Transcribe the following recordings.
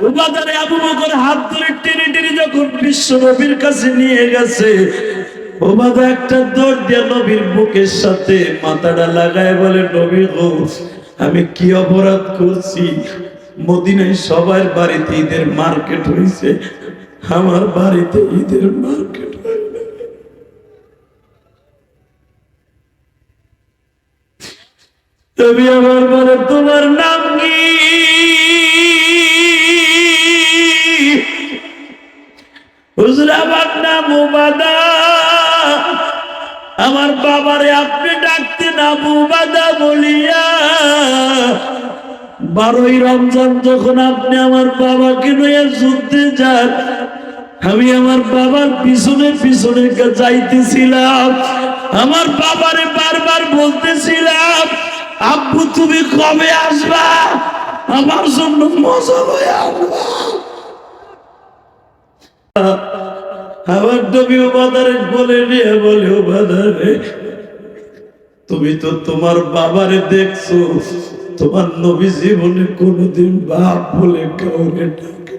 আবু বকর হাত ধরে টেনে টেনে যখন বিশ্ব নবীর কাছে নিয়ে গেছে একটা নবীর বুকের সাথে মাথাটা লাগায় বলে, নবী আমি কি অপরাধ করছি? মদিনায় সবার বাড়িতে ঈদের মার্কেট হয়েছে আমার বাড়িতে ঈদের মার্কেট তুমি আমার বলে তোমার নাম বাবারে আপনি ডাকতেন আবু বাদা বলিয়া। বারোই রমজান যখন আপনি আমার বাবাকে নিয়ে যুদ্ধে যান, আমি আমার বাবার পিছনে পিছনে যাইতেছিলাম। আমার বাবারে বারবার বলতেছিলাম, আব্বু, তুমি কবে আসবা? আমার জন্য মজা হয়ে আসবা। আমার নবী বাদারে বলে নিয়ে বলে বাদারে তুমি তো তোমার বাবারে দেখছ। তোমার নবী জীবনে কোনোদিন বাপ বলে কাউরে ডাকে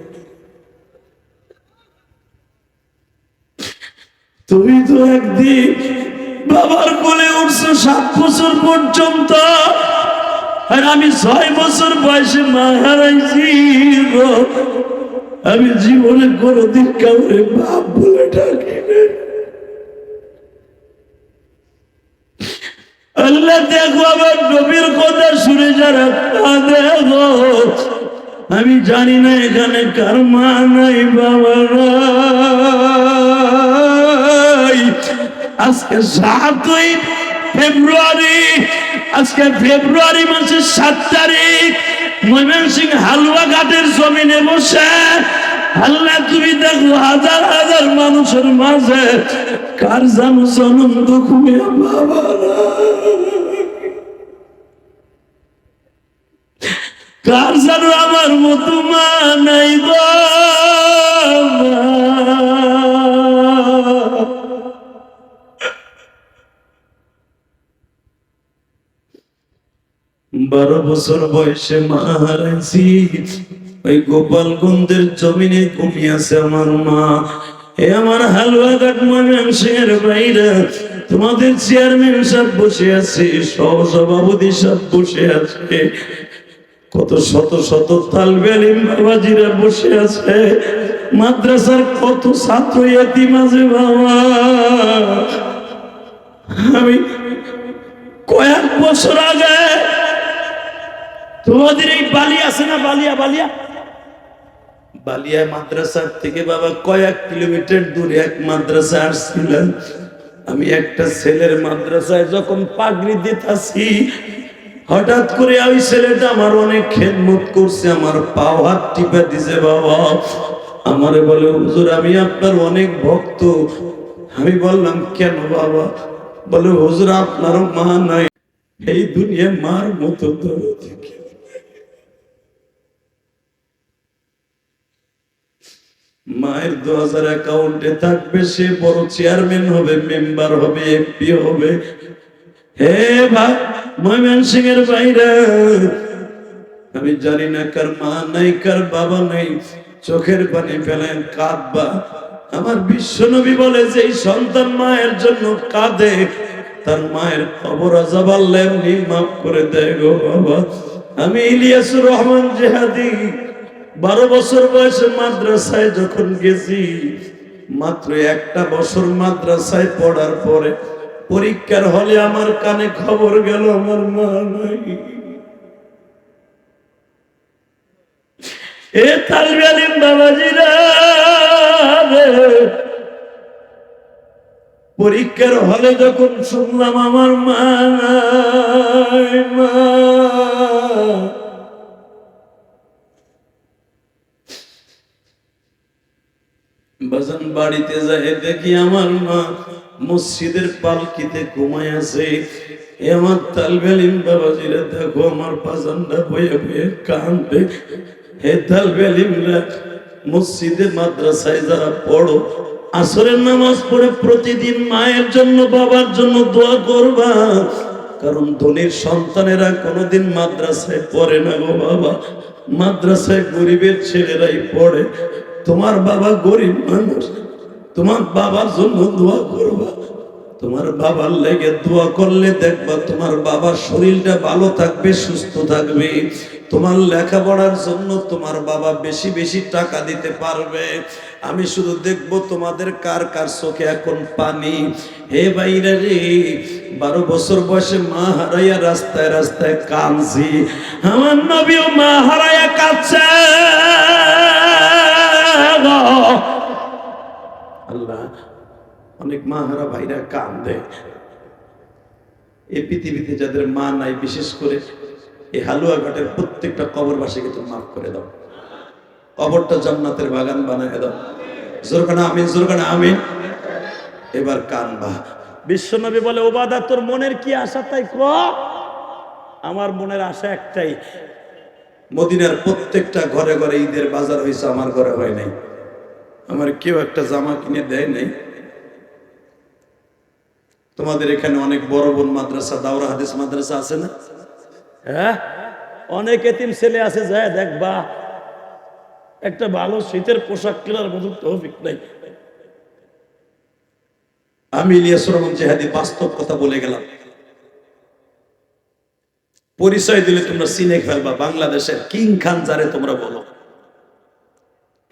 তুমি তো একদিন বাবার কোলে উঠছো সাত বছর পর্যন্ত। আর আমি ছয় বছর বয়সে মা হারাইছি আমি জীবনে কোনোদিন কাউরে বাপ বলে ডাকি না। আল্লাহ দেখো আমার নবীর কথা শুনে যারা গো। আমি জানি না এখানে কার মা নাই, বাবা আজকে সাতই ফেব্রুয়ারি, আজকে ফেব্রুয়ারি মাসের সাত তারিখ। ময়মনসিং হালুয়া ঘাটের জমিনে বসে আল্লাহ তুমি দেখো হাজার হাজার মানুষের মাঝে কার জানো জনম দুঃখ বাবা কার জানো আমার মতো মা নাই বারো বছর বয়সে মা হারাইছি। ওই গোপালগঞ্জের জমিনে ঘুমিয়েছে আমার মা। এ আমার হালুয়া ঘাট ময়মনসিংহের বাইরে তোমাদের চেয়ারম্যান সাহেব বসে আছে, সহসভাপতি সাহেব বসে আছে। কত শত শত তালবেলিম বাবাজিরা বসে আছে। মাদ্রাসার কত ছাত্র ইয়াতিম আছে বাবা। আমি কয়েক বছর আগে তোমাদের এই বালি আছে না বালিয়া বালিয়া? বালিয়া মাদ্রাসার থেকে বাবা কয়েক কিলোমিটার দূরে এক মাদ্রাসা আসছিলেন আমি একটা ছেলের মাদ্রাসায় যখন পাগড়ি দিতাছি, হঠাৎ করে ওই ছেলেটা আমার অনেক খেদমত করছে, আমার পাও হাত টিপে দিছে বাবা। আমারে বলে, হুজুর, আমি আপনার অনেক ভক্ত। আমি বললাম, কেন বাবা? বলে, হুজুর, আপনারও মা নাই। এই দুনিয়া মার মতো দরদি কেউ মায়ের দু হাজার অ্যাকাউন্টে থাকবে, সে বড় চেয়ারম্যান হবে মেম্বার হবে এমপি হবে। হে ভাই ময়মন সিং এর বাইরে। আমি জানি না কার মা নাই, কার বাবা নাই। চোখের পানি ফেলেন, কাঁদবা। আমার বিশ্ব নবী বলে যে সন্তান মায়ের জন্য কাঁদে। তার মায়ের খবর আজাব আল্লাহ এমনি মাফ করে দেয় গো বাবা। আমি ইলিয়াসুর রহমান জেহাদি। বারো বছর বয়সে মাদ্রাসায় যখন গেছি, মাত্র একটা বছর মাদ্রাসায় পড়ার পরে পরীক্ষার হলে আমার কানে খবর গেল, আমার মা নাই। এ তালবে বাবাজিরা পরীক্ষার হলে যখন শুনলাম, আমার মা মা। বাজান বাড়িতে যায় দেখি আমার মা মসজিদের পালকিতে ঘুমায় আছে। আমার তালবেলিম বাবাজিরা, দেখো আমার বাজানটা বয়ে বয়ে কান্দে হে তালবেলিমরা মসজিদে মাদ্রাসায় যারা পড়ো, আসরের নামাজ পড়ে প্রতিদিন মায়ের জন্য, বাবার জন্য দোয়া করবা। কারণ ধনির সন্তানেরা কোনোদিন মাদ্রাসায় পড়ে না গো বাবা। মাদ্রাসায় গরিবের ছেলেরাই পড়ে। তোমার বাবা গরিব মানুষ, তোমার বাবার জন্য দোয়া করবা। তোমার বাবার লেগে দোয়া করলে দেখবা তোমার বাবার শরীরটা ভালো থাকবে, সুস্থ থাকবে। তোমার লেখাপড়ার জন্য তোমার বাবা বেশি বেশি টাকা দিতে পারবে। আমি শুধু দেখব তোমাদের কার কার চোখে এখন পানি। হে বাইরে রে, বারো বছর বয়সে মা হারাইয়া রাস্তায় রাস্তায় কাঁদছি। আমার নবীও মা হারাইয়া কাঁদছে। আল্লাহ অনেক মা হারা ভাইরা দেয় এই পৃথিবীতে যাদের মা নাই বিশেষ করে এই হালুয়া ঘাটের প্রত্যেকটা কবরবাসীকে তুমি মাফ করে দাও। কবরটা জান্নাতের বাগান বানায় দাও। জোরখানা আমিন জোরখানা আমিন। এবার কানবা। বিশ্বনবী বলে ওবাদা তোর মনের কি আশা তাই ক আমার মনের আশা একটাই মদিনার প্রত্যেকটা ঘরে ঘরে ঈদের বাজার হয়েছে আমার ঘরে হয় নাই। আমার কেউ একটা জামা কিনে দেয় নাই। তোমাদের এখানে অনেক বড় বোন মাদ্রাসা দাওরা হাদিস মাদ্রাসা আছে না? হ্যাঁ? অনেক এতিম ছেলে আছে যায় দেখবা। একটা ভালো শীতের পোশাক কেনার মতো তৌফিক নাই। আমি ইলিয়াস রহমান জেহাদি বাস্তব কথা বলে গেলাম। পরিচয় দিলে তোমরা চিনে ফেলবা, বাংলাদেশের কিং খান যারে তোমরা বলো।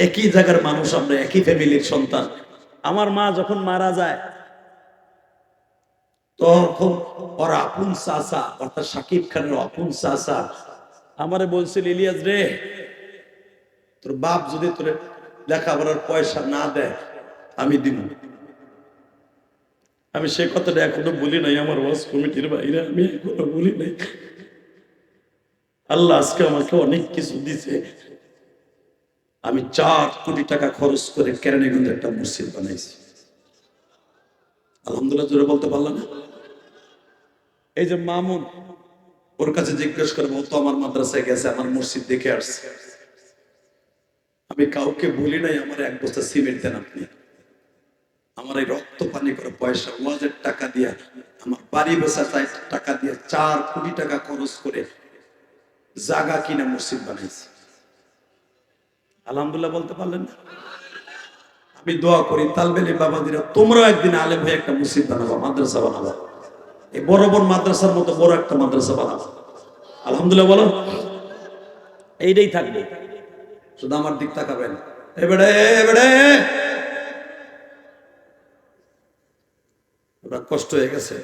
একই জায়গার মানুষ আমরা, একই ফ্যামিলির সন্তান। আমার মা যখন মারা যায়, তখন ওর আপন চাচা, অর্থাৎ সাকিব খানের আপন চাচা আমারে বলছিল, ইলিয়াস রে, তোর বাপ যদি তোর লেখাপড়ার পয়সা না দেয়, আমি দিব। আমি সে কথাটা এখনও বলি নাই, আমার ওয়াজ কমিটির বাইরে, আমি এখনও বলি নাই। আল্লাহ আজকে আমাকে অনেক কিছু দিছে। আমি চার কোটি টাকা খরচ করে কেরানীগঞ্জে একটা মসজিদ বানাইছি। আলহামদুলিল্লাহ জোরে বলতে পারলাম না? এই যে মামুন, ওর কাছে জিজ্ঞেস করব, ও তো আমার মাদ্রাসায় গেছে, আমার মসজিদ দেখে আসছে। আমি কাউকে বলি নাই, আমার এক বস্তা সিমেন্ট দেন আপনি। আমার এই রক্ত পানি করে পয়সা, ওয়াজের টাকা দিয়া, আমার বাড়ি বসা টাকা দিয়ে চার কোটি টাকা খরচ করে জাগা কিনা মসজিদ বানাইছি। আলহামদুলিল্লাহ বলতে পারলেন আমি দোয়া করি, তালবেলি বাবাদিরা তোমরাও একদিন আলেম হয়ে একটা মসজিদ বানাবো, মাদ্রাসা বানাবো। এই বড় বড় মাদ্রাসার মতো বড় একটা মাদ্রাসা বানাবো। আলহামদুলিল্লাহ বলো। এইটাই থাকবে। শুধু আমার দিক তাকাবেন এবারে এবারে কষ্ট হয়ে গেছে।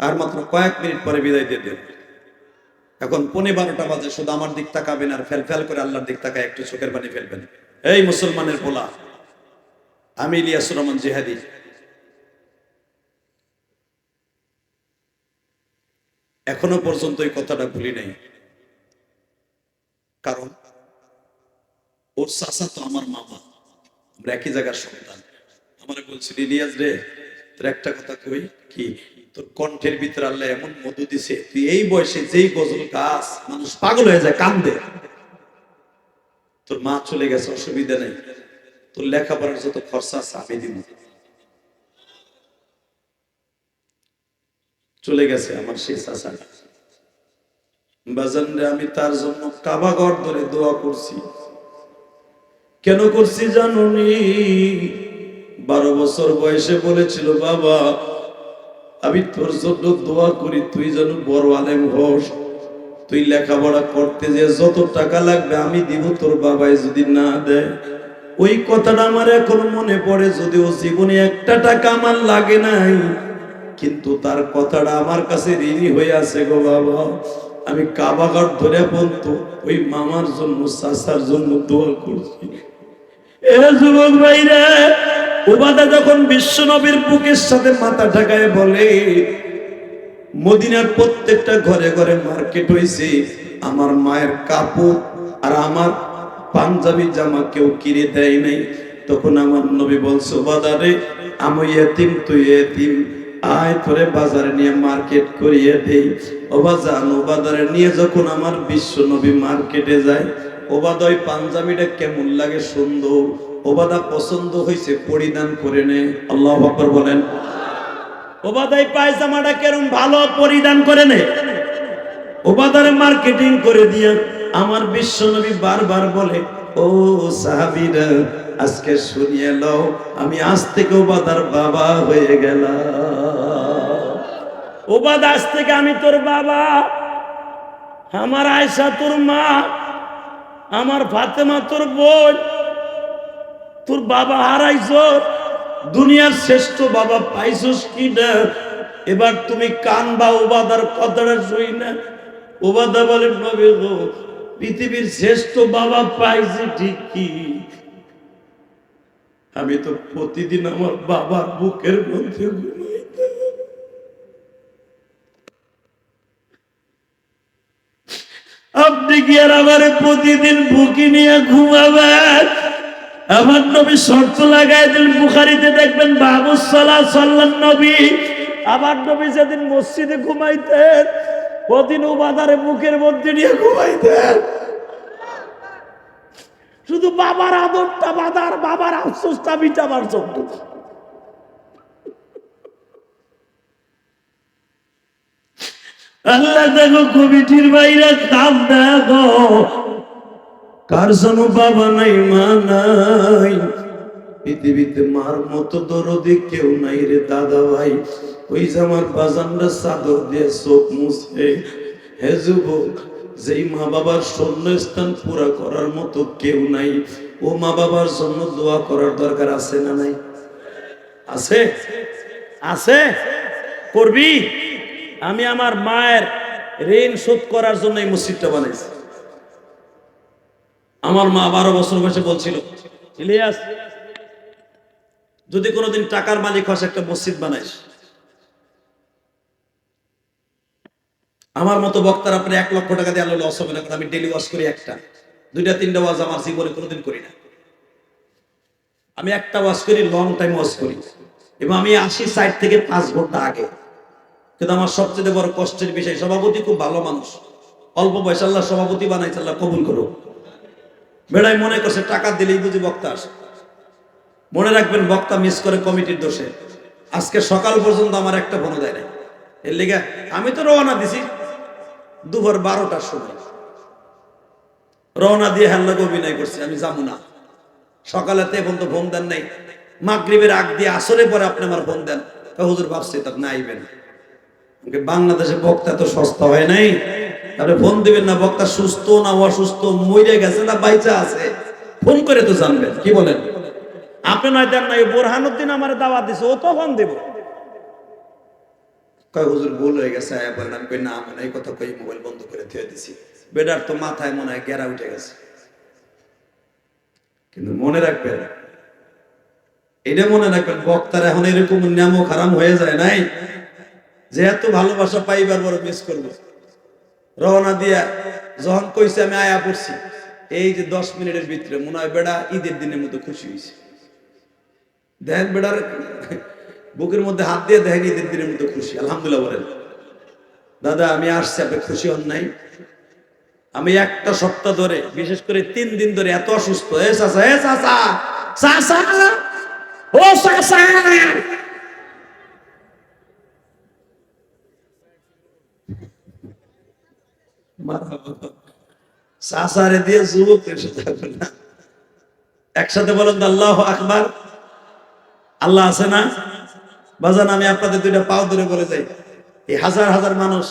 আর মাত্র কয়েক মিনিট পরে বিদায় দিয়ে দেন এখন পনে বারোটা বাজে, শুধু আমার দিক তাকাবেন আর ফেল ফেল করে আল্লাহর দিক তাকায়, একটু চোখের পানি ফেলবেন। এই মুসলমানের পোলা, আমি ইলিয়াসুর রহমান জিহাদি। এখনও পর্যন্ত এই কথাটা ভুলি নাই। কারণ, ওর চাচা তো আমার মামা, আমরা একই জায়গার সন্তান। আমার বলছিল, ইলিয়াস রে, তোর একটা কথা কই? কি? তোর কণ্ঠের ভিতরে আল্লাহ এমন মধু দিছে, তুই এই বয়সে যেই গজল গাছ মানুষ পাগল হয়ে যায়, কান্দে। তোর মা চলে গেছে, অসুবিধা নেই। তোর লেখাপড়ার যত খরচা আছে, আমি দিব। চলে গেছে আমার সেই চাচা। বাজান আমি তার জন্য কাবাগর ধরে দোয়া করছি। কেন করছি জানুনি? বারো বছর বয়সে বলেছিল, বাবা আমি তোর জন্য দোয়া করি, তুই যেন বড় আলেম হোস। তুই লেখাপড়া করতে যে যত টাকা লাগবে, আমি দিব তোর বাবাই যদি না দেয়। ওই কথাটা আমার এখন মনে পড়ে, যদিও জীবনে একটা টাকা আমার লাগে নাই, কিন্তু তার কথাটা আমার কাছে ঋণী হয়ে আছে গো বাবা। আমি কাবাগর ধরে বলতো ওই মামার জন্য, চাচার জন্য দোয়া করছি। এ যুবক ভাইরা উবাদা যখন বিশ্ব নবীর বুকের সাথে মাথা ঢাকায় বলে, মদিনার প্রত্যেকটা ঘরে ঘরে মার্কেট হয়েছে আমার মায়ের কাপড় আর আমার পাঞ্জাবি জামা কেউ কিনে দেয় নাই। তখন আমার নবী বলছে বাজারে আমি এতিম, তুই এতিম। আয় তোরে বাজারে নিয়ে মার্কেট করিয়ে দেই। ওবাজান ও বাজারে নিয়ে যখন আমার বিশ্ব নবী মার্কেটে যায় ওবাদয় পাঞ্জাবিটা কেমন লাগে সুন্দর। ওবাদা পছন্দ হয়েছে পরিধান করে নে আল্লাহ আকবর বলেন। ওবাদাই পায়জামাটা কেরম ভালো, পরিধান করে নে ওবাদারে মার্কেটিং করে দিয়া আমার বিশ্ব বিশ্বনবী বারবার বলে, ও সাহাবীরা, আজকে শুনিয়ে লও আমি আজ থেকে ওবাদার বাবা হয়ে গেলাম। ওবাদ আজ থেকে আমি তোর বাবা। আমার আয়সা তোর মা, আমার ফাতেমা তোর বোন তোর বাবা হারাইছ দুনিয়ার শ্রেষ্ঠ বাবা পাইছস কি না? এবার তুমি কান বা ওবাদার কথাটা শুই না। ওবাদা বলে, নবে গো, পৃথিবীর শ্রেষ্ঠ বাবা পাইছি ঠিক কি আমি তো প্রতিদিন আমার বাবার বুকের মধ্যে আপনি কি আর আমার প্রতিদিন বুকি নিয়ে ঘুমাবেন? আমার নবী শর্ত লাগাই দিন বুখারিতে দেখবেন, বাবু সাল্লাহ সাল্লান নবী। আমার নবী যেদিন মসজিদে ঘুমাইতেন, ওদিন উবাদারে বুকের মধ্যে নিয়ে ঘুমাইতেন। শুধু বাবার আদরটা বাদার বাবার আফসোসটা মিটাবার জন্য। আল্লাহ দেখো কমিটির বাইরে দাম দেখো কার জন্য বাবা নাই, মা নাই? পৃথিবীতে মার মতো দরদি কেউ নাই রে দাদা ভাই। ওই যে আমার বাজানরা চাদর দিয়ে চোখ মুছে। হে যুবক, যেই মা বাবার স্থান পুরা করার মতো কেউ নাই। ও মা বাবার জন্য দোয়া করার দরকার আছে না নাই? আছে? আছে? করবি? আমি আমার মায়ের ঋণ শোধ করার জন্য এই মসজিদটা বানাইছি। আমার মা বারো বছর বয়সে বলছিল, ইলিয়াস, যদি কোনোদিন টাকার মালিক হস, একটা মসজিদ বানাইস। আমার মতো বক্তার আপনি এক লক্ষ টাকা দিয়ে আলো লস হবে না আমি ডেলি ওয়াশ করি একটা। দুইটা, তিনটা ওয়াজ আমার জীবনে কোনোদিন করি না। আমি একটা ওয়াশ করি লং টাইম ওয়াশ করি। এবং আমি আসি সাইড থেকে পাঁচ ঘণ্টা আগে, কিন্তু আমার সবচেয়ে বড় কষ্টের বিষয়, সভাপতি খুব ভালো মানুষ। অল্প পয়সা আল্লাহ সভাপতি বানাইছে, আল্লাহ কবুল করো বেড়াই মনে করছে, টাকা দিলেই বুঝি বক্তা আসে। মনে রাখবেন, বক্তা মিস করে কমিটির দোষে। আজকে সকাল পর্যন্ত আমার একটা ফোন দেয় এর লিগে আমি তো রওনা দিছি দুপুর বারোটার সময়। রওনা দিয়ে হ্যাল্লাকে অভিনয় করছি, আমি যাব না। সকালেতে ফোন তো ফোন দেন নাই। মাগরিবের আগ দিয়ে আসরে পরে আপনি আমার ফোন দেন। হুজুর ভাবছি আপনি আইবেন। বাংলাদেশে বক্তা তো সস্তা হয় নাই। তারপরে ফোন দিবেন না, বক্তা সুস্থ না অসুস্থ মরে গেছে না বাইচা আছে? ফোন করে তো জানবেন, কি বলেন? আপনি নয় দেন না বোরহানুদ্দিন আমার দাওয়াত দিছে, ও তো ফোন দেব। কয়, হুজুর, ভুল হয়ে গেছে, আয়া বলেন, আমি কই, না মনে এই কথা কই, মোবাইল বন্ধ করে থুয়ে দিছি। বেডার তো মাথায় মনে হয় গেরা উঠে গেছে। কিন্তু মনে রাখবেন, এটা মনে রাখবেন, বক্তার এখন এরকম নামও খারাপ হয়ে যায় নাই, যে এত ভালোবাসা পাইবার বড় মিস করব। রওনা দিয়া যখন কইছে, আমি আয়া পড়ছি। এই যে দশ মিনিটের ভিতরে মনে হয় বেড়া ঈদের দিনের মতো খুশি হয়েছে দেখেন বেড়ার বুকের মধ্যে হাত দিয়ে দেখেন ঈদের দিনের মতো খুশি, আলহামদুলিল্লাহ বলেন। দাদা, আমি আসছি, আপনি খুশি হন নাই। আমি একটা সপ্তাহ ধরে, বিশেষ করে তিন দিন ধরে এত অসুস্থ। এ চাচা এ চাচা চাচা! ও চাচা! সাসারে দিয়ে যুবক একসাথে বলেন তো আল্লাহ আকবার। আল্লাহ আছে না? বাজান আমি আপনাদের দুইটা পাও ধরে বলে যাই। এই হাজার হাজার মানুষ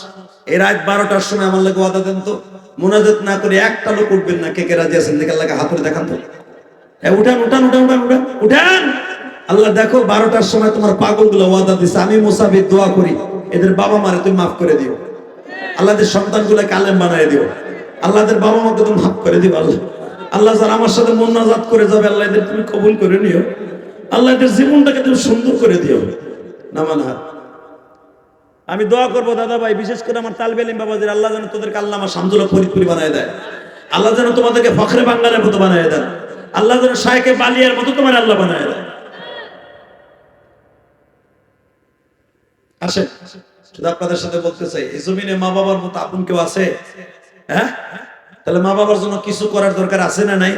এই রাত বারোটার সময় আমার লোক ওয়াদা দেন তো মোনাজাত না করে একটা লোক উঠবেন না। কে কে রাজি আছেন? দেখে আল্লাহকে হাত ধরে দেখান তো। এ, উঠান উঠান উঠান উঠান উঠান উঠান! আল্লাহ দেখো বারোটার সময় তোমার পাগলগুলো ওয়াদা দিছে। আমি মুসাফির দোয়া করি। এদের বাবা মারে তুমি মাফ করে দিও। আল্লাহদের সন্তানগুলোকে আলেম বানায় দিও। আল্লাহদের বাবা মাকে তুমি মাফ করে দিও আল্লাহ। আল্লাহ যারা আমার সাথে মোনাজাত করে যাবে, আল্লাহ এদের তুমি কবুল করে নিও। আল্লাহ এদের জীবনটাকে তুমি সুন্দর করে দিও। নামান হাত আমি দোয়া করব, দাদা ভাই, বিশেষ করে আমার তালবেলিম বাবাদের, আল্লাহ যেন তোদেরকে আল্লাহ আমার শামদুল্লাহ ফরিদপুরি বানায় দেয়। আল্লাহ যেন তোমাদেরকে ফখরে বাঙ্গালের মতো বানায় দেন। আল্লাহ যেন শায়কে বালিয়ার মতো তোমার আল্লাহ বানায় দেয় আসেন। শুধু আপনাদের সাথে বলতে চাই, এই জমিনে মা বাবার মতো আপন কেউ আছে? হ্যাঁ? তাহলে মা বাবার জন্য কিছু করার দরকার আছে না নাই?